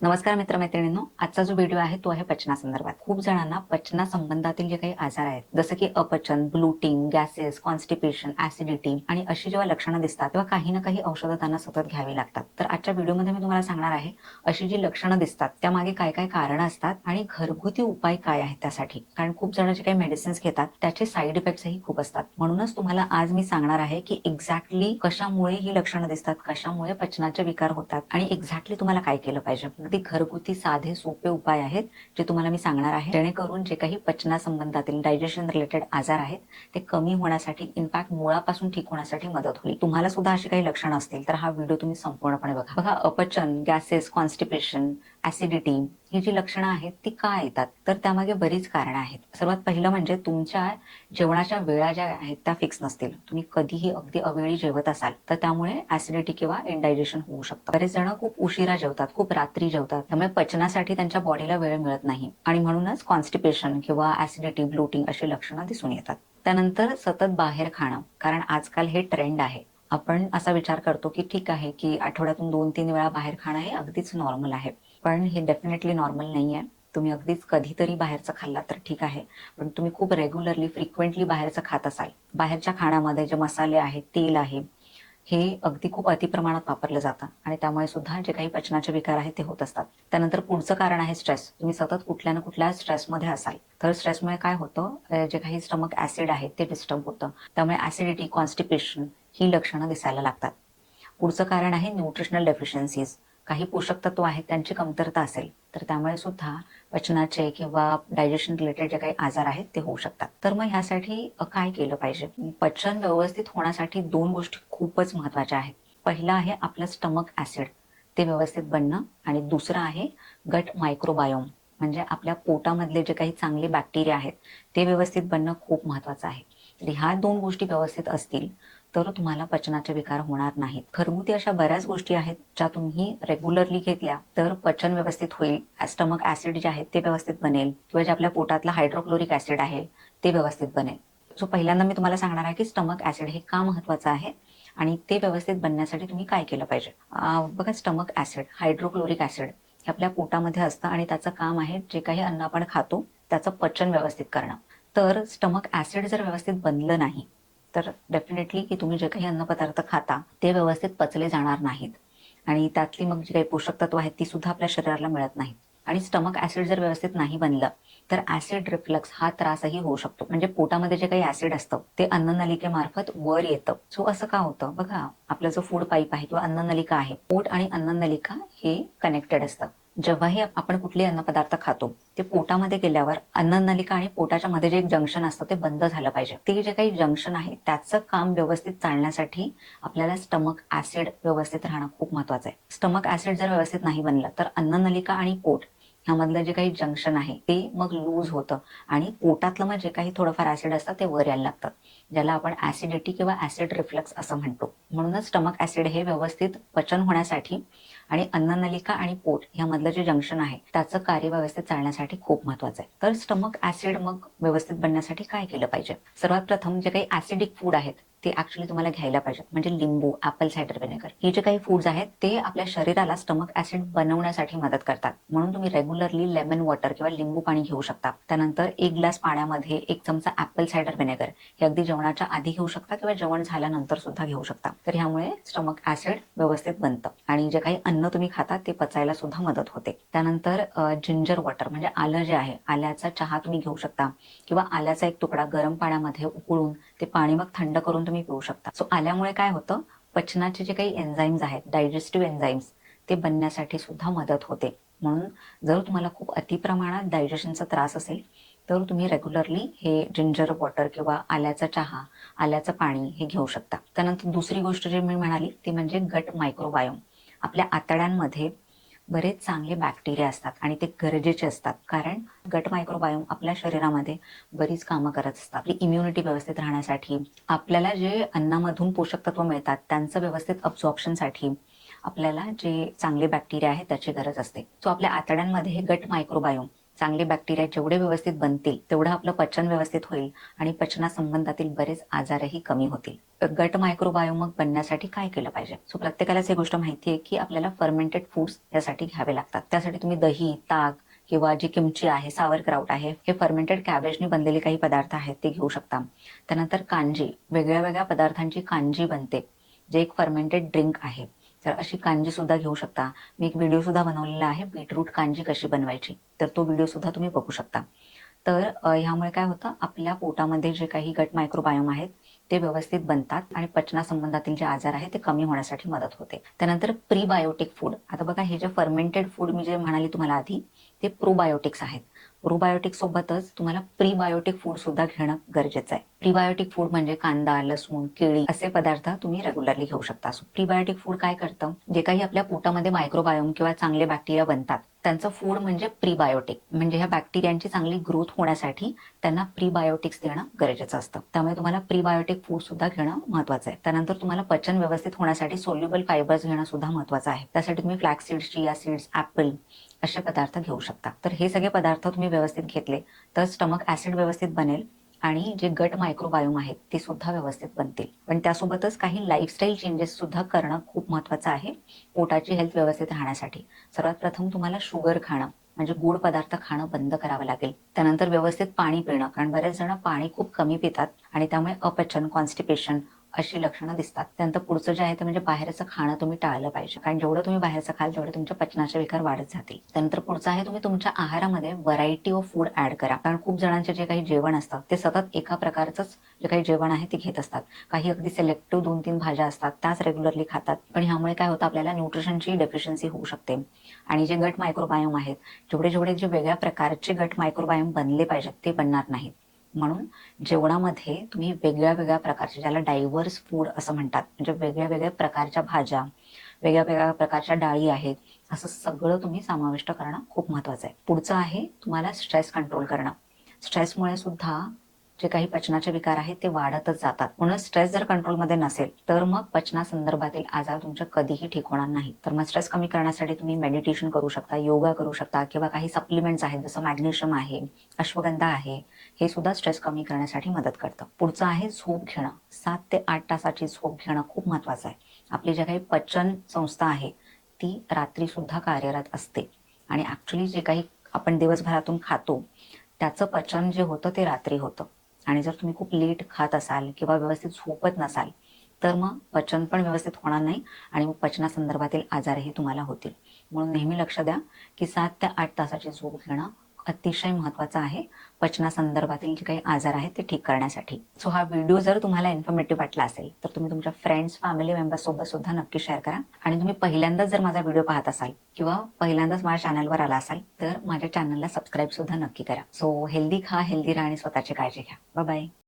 नमस्कार मित्रमैत्रिणींनो आजचा जो व्हिडिओ आहे तो आहे पचनासंदर्भात खूप जणांना पचना संबंधातील जे काही आजार आहेत जसं की अपचन ब्लूटिंग गॅसेस कॉन्स्टिपेशन ऍसिडिटी आणि अशी जेव्हा लक्षणं दिसतात तेव्हा काही ना काही औषधं त्यांना सतत घ्यावी लागतात. तर आजच्या व्हिडिओमध्ये मी तुम्हाला सांगणार आहे अशी जी लक्षणं दिसतात त्यामागे काय काय कारणं असतात आणि घरगुती उपाय काय आहेत त्यासाठी. कारण खूप जण जे काही मेडिसिन्स घेतात त्याचे साईड इफेक्ट्सही खूप असतात. म्हणूनच तुम्हाला आज मी सांगणार आहे की एक्झॅक्टली कशामुळे ही लक्षणं दिसतात कशामुळे पचनाचे विकार होतात आणि एक्झॅक्टली तुम्हाला काय केलं पाहिजे. अगदी घरगुती साधे सोपे उपाय आहेत जे तुम्हाला मी सांगणार आहे. जेणेकरून जे काही पचनासंबंधातील डायजेशन रिलेटेड आजार आहेत ते कमी होण्यासाठी इनफॅक्ट मुळापासून ठीक होण्यासाठी मदत होईल. तुम्हाला सुद्धा अशी काही लक्षणं असतील तर हा व्हिडिओ तुम्ही संपूर्णपणे बघा. बघा अपचन गॅसेस कॉन्स्टिपेशन ऍसिडिटी ही जी लक्षणं आहेत ती का येतात? तर त्यामागे बरीच कारणं आहेत. सर्वात पहिलं म्हणजे तुमच्या जेवणाच्या वेळा ज्या आहेत त्या फिक्स नसतील. तुम्ही कधीही अगदी अवेळी जेवत असाल तर त्यामुळे ऍसिडिटी किंवा इनडायजेशन होऊ शकतं. बरेच जण खूप उशिरा जेवतात खूप रात्री जेवतात. त्यामुळे पचनासाठी त्यांच्या बॉडीला वेळ मिळत नाही. आणि म्हणूनच कॉन्स्टिपेशन किंवा ऍसिडिटी ब्लोटिंग अशी लक्षणं दिसून येतात. त्यानंतर सतत बाहेर खाणं कारण आजकाल हे ट्रेंड आहे. आपण असा विचार करतो की ठीक आहे की आठवड्यातून दोन तीन वेळा बाहेर खाणं हे अगदीच नॉर्मल आहे. पण हे डेफिनेटली नॉर्मल नाही आहे तुम्ही अगदीच कधीतरी बाहेरचं खाल्ला तर ठीक आहे. पण तुम्ही खूप रेग्युलरली फ्रिक्वेंटली बाहेरचं खात असाल. बाहेरच्या खाण्यामध्ये जे मसाले आहेत तेल आहे हे अगदी खूप अतिप्रमाणात वापरलं जातं. आणि त्यामुळे सुद्धा जे काही पचनाचे विकार आहेत ते होत असतात. त्यानंतर पुढचं कारण आहे स्ट्रेस तुम्ही सतत कुठल्या ना कुठल्या स्ट्रेसमध्ये असाल. तर स्ट्रेसमुळे काय होतं? जे काही स्टमक ऍसिड आहे ते डिस्टर्ब होतं. त्यामुळे ऍसिडिटी कॉन्स्टिपेशन ही लक्षणं दिसायला लागतात. पुढचं कारण आहे न्यूट्रिशनल डेफिशियन्सीज काही पोषक तत्व आहेत त्यांची कमतरता असेल तर त्यामुळे सुद्धा पचनाचे किंवा डायजेशन रिलेटेड जे काही आजार आहेत ते होऊ शकतात. तर मग ह्यासाठी काय केलं पाहिजे? पचन व्यवस्थित होण्यासाठी दोन गोष्टी खूपच महत्त्वाच्या आहेत. पहिला आहे आपलं स्टमक ऍसिड ते व्यवस्थित बनणं आणि दुसरं आहे गट मायक्रोबायोम म्हणजे आपल्या पोटामधले जे काही चांगले बॅक्टेरिया आहेत ते व्यवस्थित बनणं खूप महत्वाचं आहे. तर ह्या दोन गोष्टी व्यवस्थित असतील तर तुम्हाला पचनाचे विकार होणार नाहीत. घरगुती अशा बऱ्याच गोष्टी आहेत ज्या तुम्ही रेग्युलरली घेतल्या तर पचन व्यवस्थित होईल. स्टमक ऍसिड जे आहेत ते व्यवस्थित बनेल. किंवा जे आपल्या पोटातला हायड्रोक्लोरिक ऍसिड आहे ते व्यवस्थित बनेल. सो पहिल्यांदा मी तुम्हाला सांगणार आहे की स्टमक ऍसिड हे का महत्वाचं आहे आणि ते व्यवस्थित बनण्यासाठी तुम्ही काय केलं पाहिजे? बघा स्टमक ऍसिड हायड्रोक्लोरिक ऍसिड हे आपल्या पोटामध्ये असतं आणि त्याचं काम आहे जे काही अन्न आपण खातो त्याचं पचन व्यवस्थित करणं. तर स्टमक ऍसिड जर व्यवस्थित बनलं नाही तर डेफिनेटली की तुम्ही जे काही अन्नपदार्थ खाता ते व्यवस्थित पचले जाणार नाहीत. आणि त्यातली मग जी काही पोषक तत्व आहेत ती सुद्धा आपल्या शरीराला मिळत नाहीत. आणि स्टमक ऍसिड जर व्यवस्थित नाही बनलं तर ऍसिड रिफ्लक्स हा त्रासही होऊ शकतो. म्हणजे पोटामध्ये जे काही ऍसिड असतं ते अन्ननलिकेमार्फत वर येतं. सो असं का होतं? बघा आपलं जो फूड पाईप आहे किंवा अन्ननलिका आहे पोट आणि अन्ननलिका हे कनेक्टेड असतं. जेव्हाही आपण कुठले अन्नपदार्थ खातो ते पोटामध्ये गेल्यावर अन्ननलिका आणि पोटाच्या मध्ये जे एक जंक्शन असतं ते बंद झालं पाहिजे. ते जे काही जंक्शन आहे त्याचं काम व्यवस्थित चालण्यासाठी आपल्याला स्टमक ऍसिड व्यवस्थित राहणं खूप महत्वाचं आहे. स्टमक ऍसिड जर व्यवस्थित नाही बनलं तर अन्ननलिका आणि पोट ह्यामधलं जे काही जंक्शन आहे ते मग लूज होतं आणि पोटातलं मग जे काही थोडंफार ऍसिड असतं ते वर यायला लागतं ज्याला आपण ऍसिडिटी किंवा ऍसिड रिफ्लक्स असं म्हणतो. म्हणूनच स्टमक ऍसिड हे व्यवस्थित पचन होण्यासाठी आणि अन्ननलिका आणि पोट ह्यामधलं जे जंक्शन आहे त्याचं कार्य व्यवस्थित चालण्यासाठी खूप महत्वाचं आहे. तर स्टमक ऍसिड मग व्यवस्थित बनण्यासाठी काय केलं पाहिजे? सर्वात प्रथम जे काही ऍसिडिक फूड आहेत ते ऍक्च्युली तुम्हाला घ्यायला पाहिजेत. म्हणजे लिंबू ऍपल सायडर व्हिनेगर हे जे काही फूड्स आहेत ते आपल्या शरीराला स्टमक ऍसिड बनवण्यासाठी मदत करतात. म्हणून तुम्ही रेग्युलरली लेमन वॉटर किंवा लिंबू पाणी घेऊ शकता. त्यानंतर एक ग्लास पाण्यामध्ये एक चमचा ऍपल सायडर व्हिनेगर हे अगदी जेवणाच्या आधी घेऊ शकता किंवा जेवण झाल्यानंतर सुद्धा घेऊ शकता. तर ह्यामुळे स्टमक ऍसिड व्यवस्थित बनतं. आणि जे काही अन्न तुम्ही खाता ते पचायला सुद्धा मदत होते. त्यानंतर जिंजर वॉटर म्हणजे आलं जे आहे आल्याचा चहा तुम्ही घेऊ शकता. किंवा आल्याचा एक तुकडा गरम पाण्यामध्ये उकळून ते पाणी मग थंड करून तुम्ही पिऊ शकता. सो आल्यामुळे काय होतं? पचनाचे जे काही एन्झाईम्स आहेत डायजेस्टिव्ह एन्झाईम्स ते बनण्यासाठी सुद्धा मदत होते. म्हणून जर तुम्हाला खूप अतिप्रमाणात डायजेशनचा त्रास असेल तर तुम्ही रेग्युलरली हे जिंजर वॉटर किंवा आल्याचा चहा आल्याचं पाणी हे घेऊ शकता. त्यानंतर दुसरी गोष्ट जी मी म्हणाली ती म्हणजे गट मायक्रोबायोम आपल्या आतड्यांमध्ये बरेच चांगले बॅक्टेरिया असतात आणि ते गरजेचे असतात. कारण गट मायक्रोबायोम आपल्या शरीरामध्ये बरीच कामं करत असतात आपली इम्युनिटी व्यवस्थित राहण्यासाठी आपल्याला जे अन्नामधून पोषक तत्व मिळतात त्यांचं व्यवस्थित अब्झॉर्प्शनसाठी आपल्याला जे चांगले बॅक्टेरिया आहेत त्याची गरज असते. सो आपल्या आतड्यांमध्ये हे गट मायक्रोबायोम चांगले बॅक्टेरिया जेवढे व्यवस्थित बनतील तेवढं आपलं पचन व्यवस्थित होईल आणि पचनासंबंधातील बरेच आजारही कमी होतील. गट मायक्रोबायोम बनण्यासाठी काय केलं पाहिजे? सो प्रत्येकालाच ही गोष्ट माहिती आहे की आपल्याला फर्मेंटेड फूड्स यासाठी घ्यावे लागतात. त्यासाठी तुम्ही दही ताक किंवा जी किमची आहे सावर क्राउट आहे हे फर्मेंटेड कॅबेजने बनलेले काही पदार्थ आहेत ते घेऊ शकता. त्यानंतर कांजी वेगळ्या वेगळ्या पदार्थांची कांजी बनते जे एक फर्मेंटेड ड्रिंक आहे. तर अशी कांजी सुद्धा घेऊ शकता. मी एक व्हिडिओ सुद्धा बनवलेला आहे बीटरूट कांजी कशी बनवायची. तर तो व्हिडिओ सुद्धा तुम्ही बघू शकता. तर ह्यामुळे काय होतं आपल्या पोटामध्ये जे काही गट मायक्रोबायोम आहेत ते व्यवस्थित बनतात आणि पचनासंबंधातील जे आजार आहेत ते कमी होण्यासाठी मदत होते. त्यानंतर प्रीबायोटिक फूड आता बघा हे जे फर्मेंटेड फूड मी जे म्हणाली तुम्हाला आधी ते प्रोबायोटिक्स आहेत. प्रोबायोटिक सोबतच तुम्हाला प्रीबायोटिक फूड सुद्धा घेणं गरजेचं आहे. प्रीबायोटिक फूड म्हणजे कांदा लसूण केळी असे पदार्थ तुम्ही रेग्युलरली घेऊ शकता. प्रीबायोटिक फूड काय करतं? जे काही आपल्या पोटामध्ये मायक्रोबायोम किंवा चांगले बॅक्टेरिया बनतात त्यांचं फूड म्हणजे प्रीबायोटिक म्हणजे ह्या बॅक्टेरियांची चांगली ग्रोथ होण्यासाठी त्यांना प्रीबायोटिक्स देणं गरजेचं असतं. त्यामुळे तुम्हाला प्रीबायोटिक फूड सुद्धा घेणं महत्वाचं आहे. त्यानंतर तुम्हाला पचन व्यवस्थित होण्यासाठी सोल्युबल फायबर्स घेणं सुद्धा महत्वाचं आहे. त्यासाठी तुम्ही flax seeds chia seeds apple असे पदार्थ घेऊ शकता. तर हे सगळे पदार्थ तुम्ही व्यवस्थित घेतले तर स्टमक ऍसिड व्यवस्थित बनेल. आणि जे गट मायक्रोबायोम आहेत ते सुद्धा व्यवस्थित बनतील. पण त्यासोबतच काही लाईफस्टाईल चेंजेस सुद्धा करणं खूप महत्वाचं आहे पोटाची हेल्थ व्यवस्थित राहण्यासाठी. सर्वात प्रथम तुम्हाला शुगर खाणं म्हणजे गोड पदार्थ खाणं बंद करावं लागेल. त्यानंतर व्यवस्थित पाणी पिणं कारण बरेच जण पाणी खूप कमी पितात आणि त्यामुळे अपचन कॉन्स्टिपेशन अशी लक्षणं दिसतात. त्यानंतर पुढचं जे आहे ते म्हणजे बाहेरचं खाणं तुम्ही टाळलं पाहिजे. कारण जेवढं तुम्ही बाहेरचं खाल तेवढे तुमच्या पचनाचे विकार वाढत जातील. त्यानंतर पुढचं आहे तुम्ही तुमच्या आहारामध्ये व्हरायटी ऑफ फूड ऍड करा. कारण खूप जणांचे जे काही जेवण असतं ते सतत एका प्रकारचंच जे काही जेवण आहे ते घेत असतात. काही अगदी सिलेक्टिव्ह दोन तीन भाज्या असतात त्याच रेग्युलरली खातात. पण ह्यामुळे काय होतं आपल्याला न्यूट्रिशनची डेफिशियन्सी होऊ शकते. आणि जे गट मायक्रोबायोम आहेत जेवढे जेवढे जे वेगळ्या प्रकारचे गट मायक्रोबायोम बनले पाहिजेत ते बनणार नाहीत. म्हणून जेवणामध्ये तुम्ही वेगळ्या वेगळ्या प्रकारचे ज्याला डायव्हर्स फूड असं म्हणतात म्हणजे वेगळ्या वेगळ्या प्रकारच्या भाज्या वेगळ्या वेगळ्या प्रकारच्या डाळी आहेत असं सगळं तुम्ही समाविष्ट करणं खूप महत्वाचं आहे. पुढचं आहे तुम्हाला स्ट्रेस कंट्रोल करणं. स्ट्रेसमुळे सुद्धा जे काही पचनाचे विकार आहेत ते वाढतच जातात. म्हणून स्ट्रेस जर कंट्रोलमध्ये नसेल तर मग पचनासंदर्भातील आजार तुमच्या कधीही ठीक होणार नाही तर मग स्ट्रेस कमी करण्यासाठी तुम्ही मेडिटेशन करू शकता योगा करू शकता किंवा काही सप्लिमेंट्स आहेत जसं मॅग्नेशियम आहे अश्वगंधा आहे हे सुद्धा स्ट्रेस कमी करण्यासाठी मदत करतं. पुढचं आहे झोप घेणं. सात ते आठ तासाची झोप घेणं खूप महत्वाचं आहे. आपली ज्या काही पचन संस्था आहे ती रात्री सुद्धा कार्यरत असते. आणि ऍक्च्युली जे काही आपण दिवसभरातून खातो त्याचं पचन जे होतं ते रात्री होतं. आणि जर तुम्ही खूप लेट खात असाल किंवा व्यवस्थित झोपत नसाल तर मग पचन पण व्यवस्थित होणार नाही आणि मग पचनासंदर्भातील आजारही तुम्हाला होतील. म्हणून नेहमी लक्ष द्या की सात ते आठ तासाची झोप घेणं अतिशय महत्त्वाचा आहे. पचनासंदर्भातील जे काही आजार आहेत ते ठीक करण्यासाठी. सो हा व्हिडिओ जर तुम्हाला इन्फॉर्मेटिव्ह वाटला असेल तर तुम्ही तुमच्या फ्रेंड्स फॅमिली मेंबर्स सोबत सुद्धा नक्की शेअर करा. आणि तुम्ही पहिल्यांदाच जर माझा व्हिडिओ पाहत असाल किंवा पहिल्यांदाच माझ्या चॅनलवर आला असाल तर माझ्या चॅनलला सबस्क्राईब सुद्धा नक्की करा. सो हेल्दी खा हेल्दी राहा आणि स्वतःची काळजी घ्या. बाय